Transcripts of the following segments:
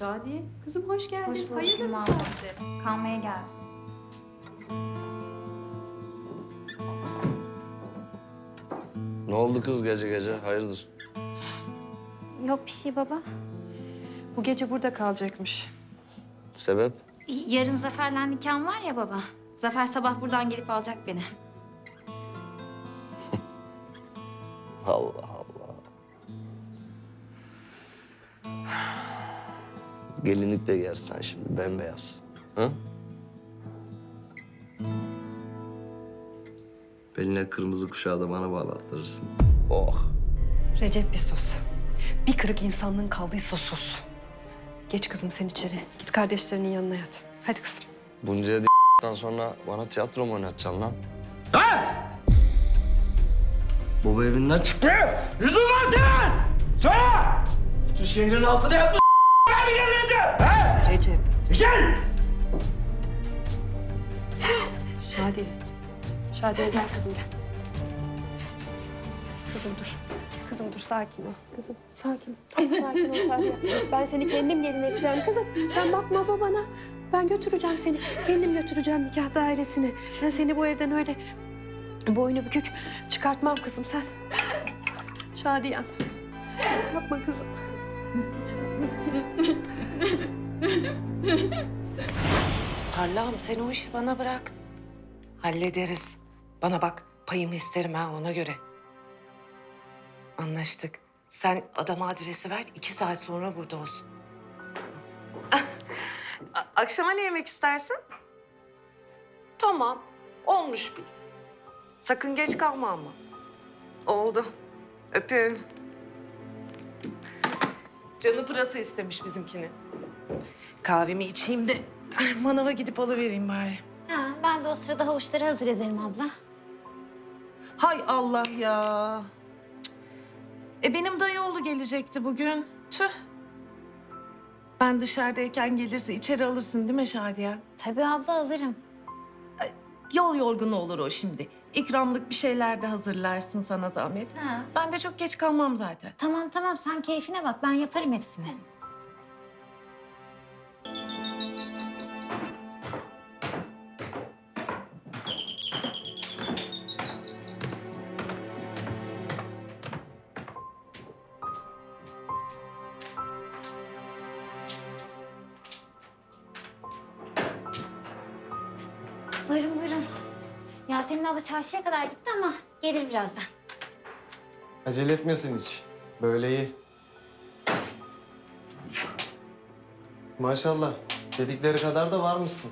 Şadiye, kızım hoş geldin. Hoş bulduk Hayırdır bu saatte? Kalmaya geldim. Ne oldu kız gece gece? Hayırdır? Yok bir şey baba. Bu gece burada kalacakmış. Sebep? Yarın Zafer'le nikahım var ya baba. Zafer sabah buradan gelip alacak beni. Allah Gelinlik de giyersen şimdi bembeyaz. Ha? Beline kırmızı kuşağı da bana bağlattırırsın. Oh. Recep bir sus. Bir kırık insanlığın kaldıysa sus. Geç kızım sen içeri. Git kardeşlerinin yanına yat. Hadi kızım. Bunca d***den sonra bana tiyatro mu oynatacaksın lan? Ha! Baba evinden çıktı. Yüzün var senin! Söyle! Bütün şehrin altına yapmış ben mi geleceğim? He? Recep. Gel! Şadiye. Şadiye gel kızım gel. Kızım dur. Kızım dur sakin ol. Kızım sakin. Sakin ol Şadiye. Ben seni kendim gelin edeceğim kızım. Sen bakma babana. Ben götüreceğim seni. Kendim götüreceğim nikah dairesine. Ben seni bu evden öyle boynu bükük çıkartmam kızım sen. Şadiyem. Yapma kızım. Parlağım sen o işi bana bırak. Hallederiz. Bana bak payımı isterim ha ona göre. Anlaştık. Sen adama adresi ver iki saat sonra burada olsun. Akşama ne yemek istersin? Tamam. Olmuş bil. Sakın geç kalma ama. Oldu. Öpüyorum. Canı pırasa istemiş bizimkini. Kahvemi içeyim de manava gidip alıvereyim bari. Ha, ben de o sırada havuçları hazır ederim abla. Hay Allah ya. Cık. E benim dayıoğlu gelecekti bugün. Tüh. Ben dışarıdayken gelirse içeri alırsın değil mi Şadiye? Tabii abla alırım. Yol yorgunu olur o şimdi. İkramlık bir şeyler de hazırlarsın sana zahmet. Ha. Ben de çok geç kalmam zaten. Tamam tamam sen keyfine bak ben yaparım hepsini. Buyurun buyurun. Yasemin abla çarşıya kadar gitti ama gelir birazdan. Acele etmesin hiç. Böyle iyi. Maşallah. Dedikleri kadar da varmışsın.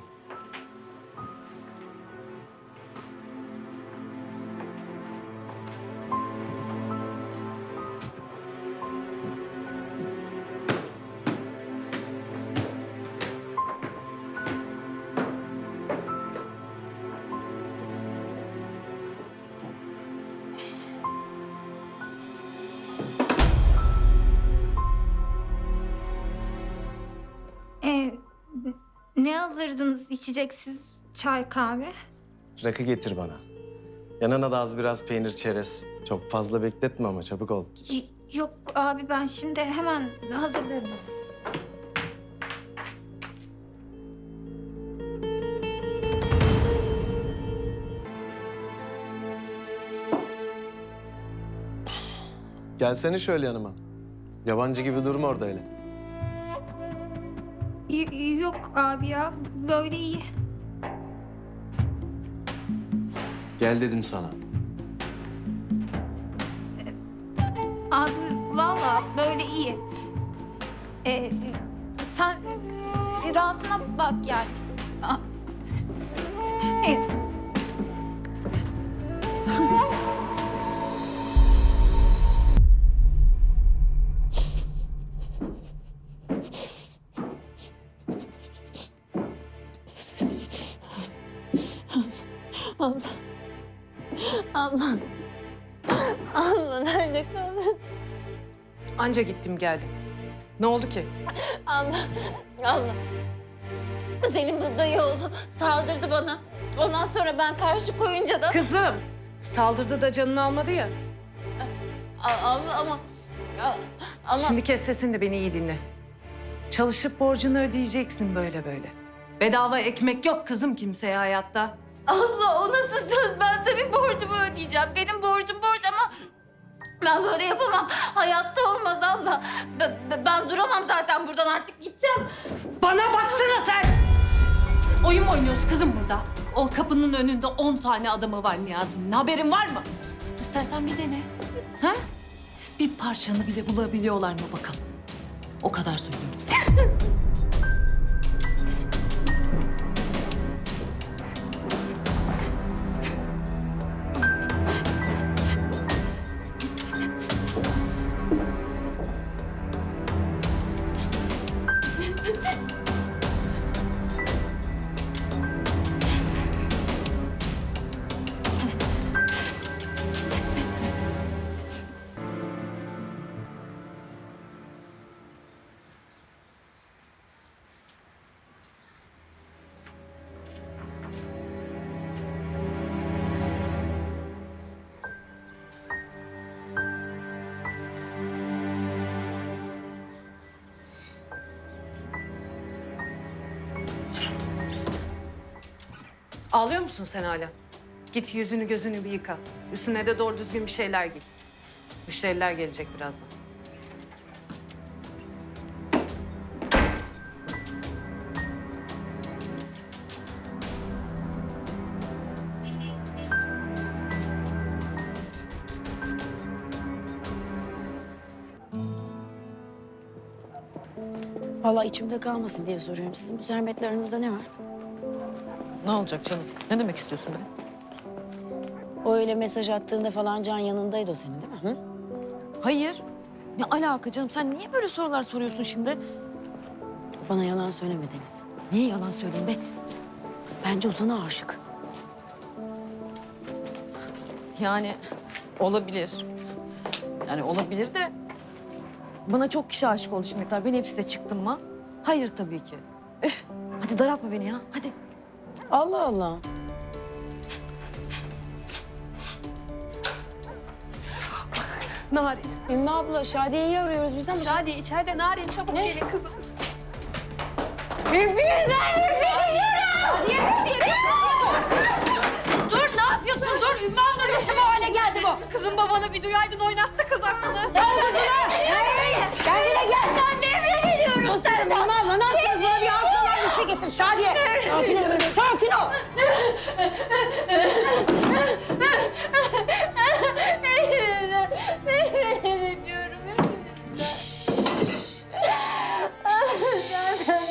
Ne alırdınız içeceksiz çay kahve? Rakı getir bana. Yanına da az biraz peynir çerez. Çok fazla bekletme ama çabuk ol. Y- Yok abi ben şimdi hemen hazırlarım. Gelsene şöyle yanıma. Yabancı gibi durma orada öyle. Y- yok abi ya böyle iyi. Gel dedim sana. Abi vallahi böyle iyi. Ee, sen rahatına bak yani. A- Abla. Abla. Abla nerede kaldın? Anca gittim geldim. Ne oldu ki? Abla. Abla. Senin bu dayı oğlu saldırdı bana. Ondan sonra ben karşı koyunca da... Kızım. Saldırdı da canını almadı ya. A- abla ama... a- Ama... Şimdi kes sesini de beni iyi dinle. Çalışıp borcunu ödeyeceksin böyle böyle. Bedava ekmek yok kızım kimseye hayatta. Abla o nasıl söz? Ben tabii borcumu ödeyeceğim. Benim borcum borç ama ben böyle yapamam. Hayatta olmaz abla. Be- be- ben duramam zaten buradan artık gideceğim. Bana baksana sen! Oyun mu oynuyoruz kızım burada? O kapının önünde on tane adamı var Niyazi'nin. Haberin var mı? İstersen bir dene. Ha? Bir parçanı bile bulabiliyorlar mı bakalım? O kadar söylüyorum sana. Ağlıyor musun sen hala? Git yüzünü gözünü bir yıka. Üstüne de doğru düzgün bir şeyler giy. Müşteriler gelecek birazdan. Vallahi içimde kalmasın diye soruyorum. Sizin bu zahmetlerinizde ne var? Ne olacak canım? Ne demek istiyorsun be? O öyle mesaj attığında falan Can yanındaydı o senin değil mi? Hı? Hayır. Ne alaka canım? Sen niye böyle sorular soruyorsun şimdi? Bana yalan söylemediniz. Niye yalan söyleyeyim be? Bence Ozan'a aşık. Yani olabilir. Yani olabilir de bana çok kişi aşık oldu şimdiye kadar. Ben hepsi de çıktım mı? Hayır tabii ki. Üf, hadi daraltma beni ya. Hadi. Allah Allah. Narin. Ümmü abla Şadiye'yi arıyoruz biz ama... Şadiye içeride Narin çabuk gelin kızım. Dur ne yapıyorsun? Dur Ümmü abla nasıl bu hale geldi bu? Kızım babanı bir duyaydın oynattı kız aklını. Ne oldu buna? Getir Şadiye. Sakin ol, sakin ol.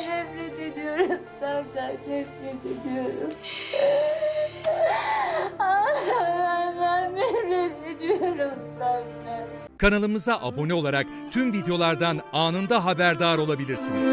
Nefret ediyorum. Senden nefret ediyorum. Senden nefret ediyorum senden. Kanalımıza abone olarak tüm videolardan anında haberdar olabilirsiniz.